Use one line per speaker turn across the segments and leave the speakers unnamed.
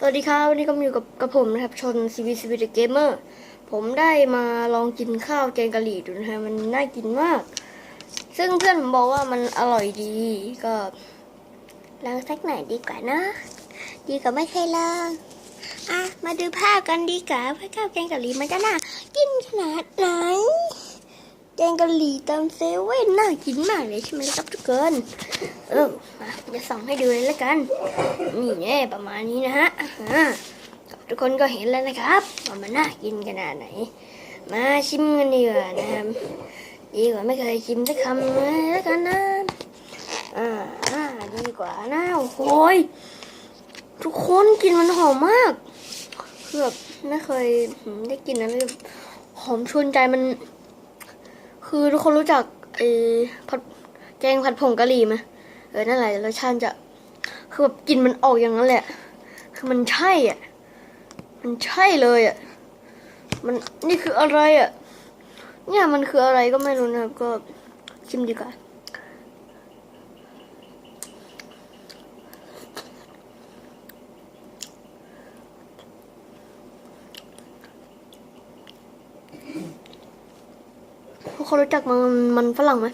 สวัสดีครับวันนี้ก็อยู่กับกับผมนะครับ ชน CB CB The Gamer ผมได้มาลองกินข้าวแกงกะหรี่ดูนะฮะมันน่ากินมาก ซึ่งเพื่อนผมบอกว่ามันอร่อยดีก็ลองสักหน่อยดีกว่านะ ดีกว่าไม่เคยลองอะมาดูภาพกันดีกว่าว่าข้าวแกงกะหรี่มันจะน่ากินขนาดไหนแกงกะหรี่ตามเซเว่นน่ากินมากเลยใช่ไหมครับทุกคนเออ จะส่องให้ดูเลยละกัน นี่แน่ประมาณนี้นะฮะทุกคนก็เห็นแล้วนะครับว่ามันน่ากินขนาดไหน มาชิมกันดีกว่านะครับดีกว่าไม่เคยชิมสักคำเลยแล้วกันนะอ่าดีกว่านะโอ้โหยทุกคนกินมันหอมมากคือแบบไม่เคยได้กินอะไรแบบหอมชวนใจมัน คือทุกคนรู้จักไอ้ผัดแกงผัดผงกะหรี่ไหม เออนั่นแหละรสชาติจะคือแบบกลินมันออกอย่างนั้นแหละ คือมันใช่อะมันใช่เลยอะมันนี่คืออะไรอะเนี่ยมันคืออะไรก็ไม่รู้นะครับก็ชิมดีกว่าพวกเขารู้จักมันมันฝรั่งไหม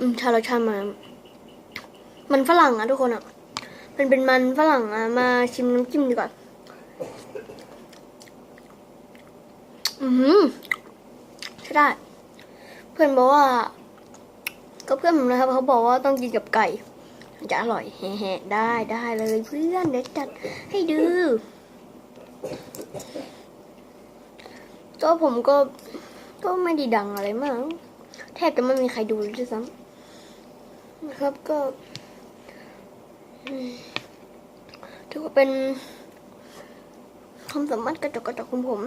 อืมชาราชาติมา มันฝรั่งอะทุกคนอะมันเป็นมันฝรั่งอะมาชิมน้ำจิ้มดีกว่าอือหือใช่ได้ เพื่อนบอกว่า ก็เพื่อนผมนะครับเขาบอกว่าต้องกินกับไก่จะอร่อยแฮะได้ได้เลยเพื่อนเดี๋ยวจัดให้ดูตัวผมก็ก็ไม่ด้ดังอะไรมาก แทบจะไม่มีใครดูเลยด้วยซ้ำ นะครับก็ถือว่าเป็นความสามารถกระจกกระจกของผม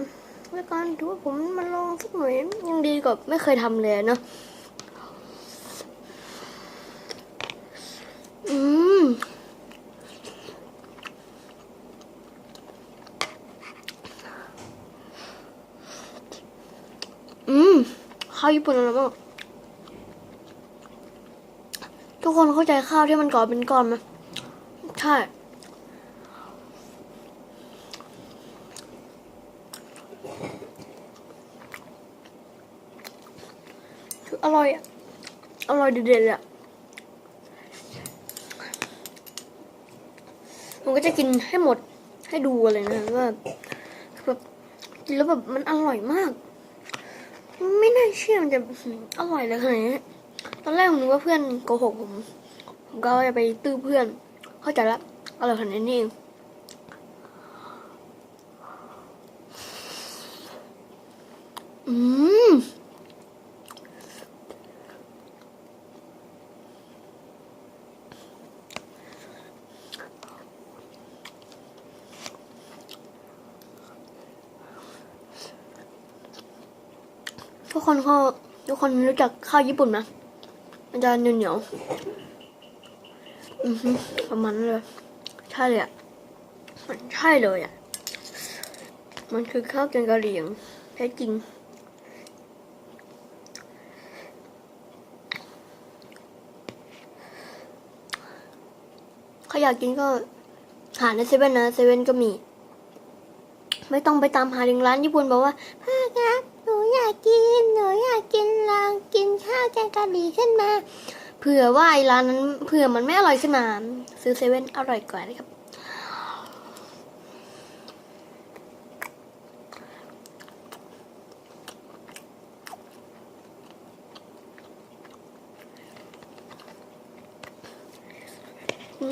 แล้วการถือว่าผมมาลองสักหน่อยยังดีกว่าไม่เคยทำเลยเนาะอืมอืมข้าวญี่ปุ่นอร่อยมาก ทุกคนเข้าใจข้าวที่มันก่อเป็นก้อนไหมใช่ คืออร่อยอะอร่อยเด็ดๆเลยอะผมก็จะกินให้หมดให้ดูเลยนะว่าแบบกินแล้วแบบมันอร่อยมาก ไม่น่าเชื่อมันจะอร่อยเลยขนาดนี้ ตอนแรกผมนึกว่าเพื่อนโกหกผม ผมก็จะไปตื้อเพื่อน เข้าใจละอร่อยขนาดนี้เองอืมทุกคนเขาทุกคนรู้จักข้าวญี่ปุ่นไหม มันจะเหนียวเหนียวอือฮึประมาณนั้นเลย ใช่เลยอะ มันใช่เลยอะ มันคือข้าวแกงกะหรี่อย่างแท้จริงใครอยากกินก็หาในเซเว่นนะเซเว่นก็มี ไม่ต้องไปตามหาถึงร้านญี่ปุ่นบอกว่าพ่อครับหนูอยา กินหนูอยากกินลองกินข้าวแกงกะหรี่ขึ้นมาเผื่อว่าไอ้ร้านนั้นเผื่อมันไม่อร่อยขึ้นมา ซื้อเซเว่นอร่อยกว่านะครับ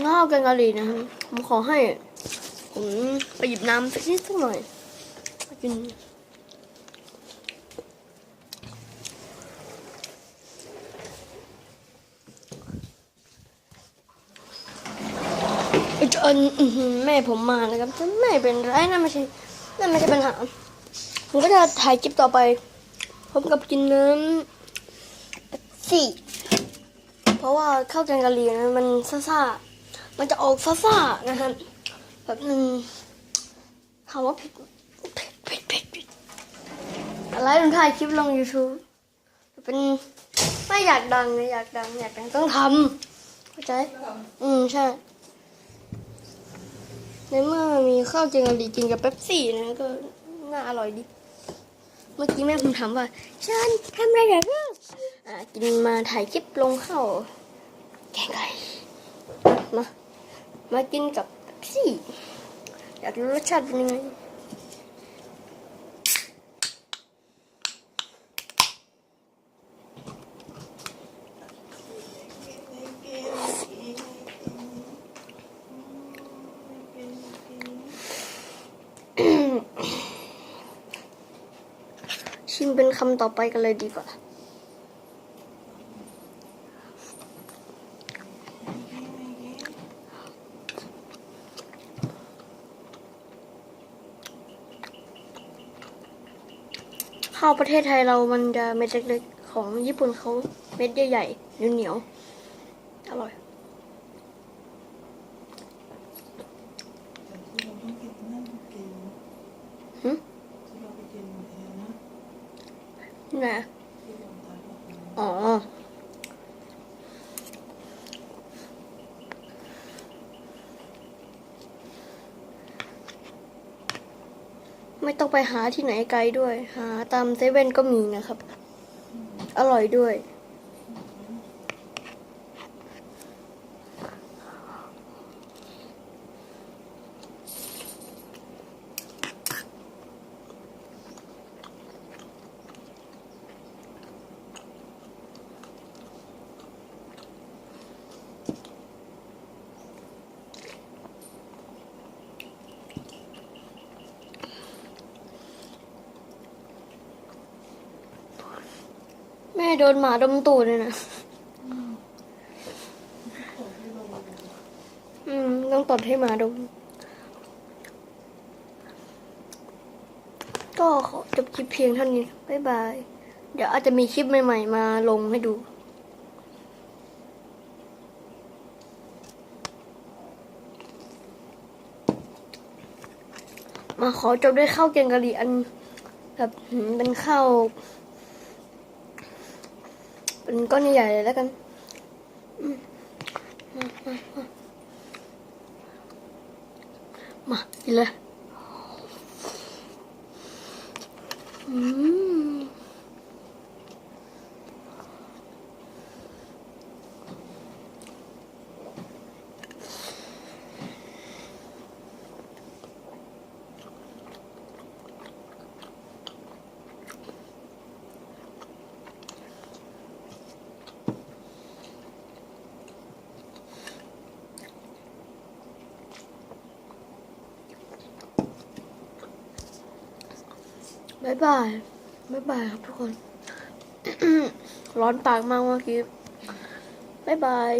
ข้าวแกงกะหรี่นะครับผมขอให้ ผมไปหยิบน้ำสักนิดสักหน่อยกิน จนอื้อแม่ผมมานะครับจะไม่เป็นไรนะไม่ใช่นั่นไม่ใช่ปัญหา ผมก็จะถ่ายคลิปต่อไปพร้อมกับกินน้ำสี่เพราะว่าข้าวแกงกะหรี่นะมันซ่าๆมันจะออกซ่าๆนะครับแบบหนึ่งถามว่าผิดผ็ดผ็ดผ็ดเผ็ดอะไรผมถ่ายคลิปลง YouTube เป็นไม่อยากดังเลยอยากดังอยากดังต้องทำเข้าใจ อืมใช่ ในเมื่อมีข้าวเจงกะหรี่กินกับเป๊ปซี่นะก็น่าอร่อยดี เมื่อกี้แม่ผมถามว่าฉันทำอะไรกันบ้างอ่ากินมาถ่ายคลิปลงข้าวแกงไก่มามากินกับเป๊ปซี่ อยากรู้รสชาติเป็นยังไง ชิมเป็นคำต่อไปกันเลยดีกว่า ข้าวประเทศไทยเรามันจะเม็ดเล็กๆ ของญี่ปุ่นเขาเม็ดใหญ่ๆเหนียวๆอร่อย
แต่ที่เราต้องกินนั่นกิน
หึ
ที่เราไปกินเองนะ ไงอ๋
อ ไม่ต้องไปหาที่ไหนไกลด้วย หาตามเซเว่นก็มีนะครับ อร่อยด้วย แม่ โดนหมาดมตูดเลยนะอืมต้องตดให้หมาดม ก็ขอจบคลิปเพียงเท่านี้ บ๊ายบาย เดี๋ยวอาจจะมีคลิปใหม่ ๆ มาลงให้ดูมาขอจบด้วยข้าวแกงกะหรี่อันแบบเป็นข้าว ก้อนใหญ่ๆเลยแล้วกันมามามามากินเลยอืม บายบายบายบายครับทุกคน ร้อนปากมากเมื่อกี้บายบาย